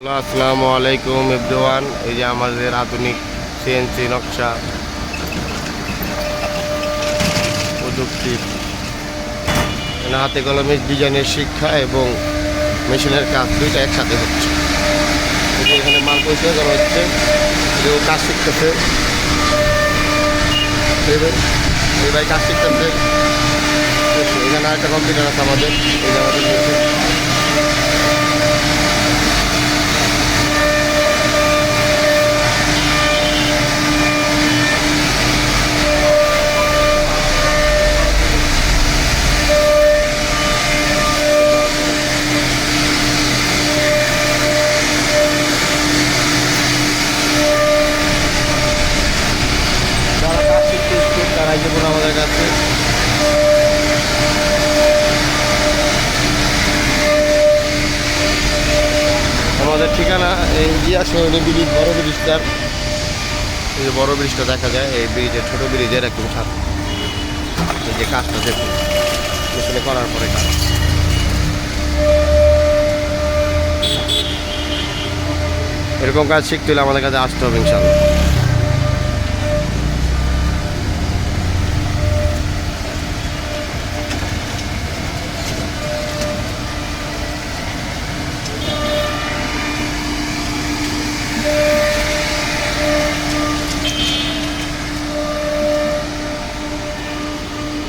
আসসালামু আলাইকুম এভরিওয়ান। এই যে আমাদের আধুনিক সিএনসি নকশা প্রযুক্তি হাতে কলমে ডিজাইনের শিক্ষা এবং মেশিনের কাজ দুইটা একসাথে হচ্ছে। এখানে মাল পরিষ্কার করা হচ্ছে। কেউ কাজ শিখতেছে। এই কাজ শিখতেছে। এখানে আরেকটা কম্পিউটার আছে আমাদের। এই আমাদের machine। যারা কাজ শিখতে আমাদের কাছে। আমাদের ঠিকানা এই জিয়া ব্রিজ, বড় ব্রিজটার। এই যে বড় ব্রিজটা দেখা যায়, এই ব্রিজের ছোট ব্রিজের একদম সাথে এই যে কাজটা দেখুন করার পরে কাজ। এরকম কাজ শিখতে হলে আমাদের কাছে আসতে হবে ইনশাল্লাহ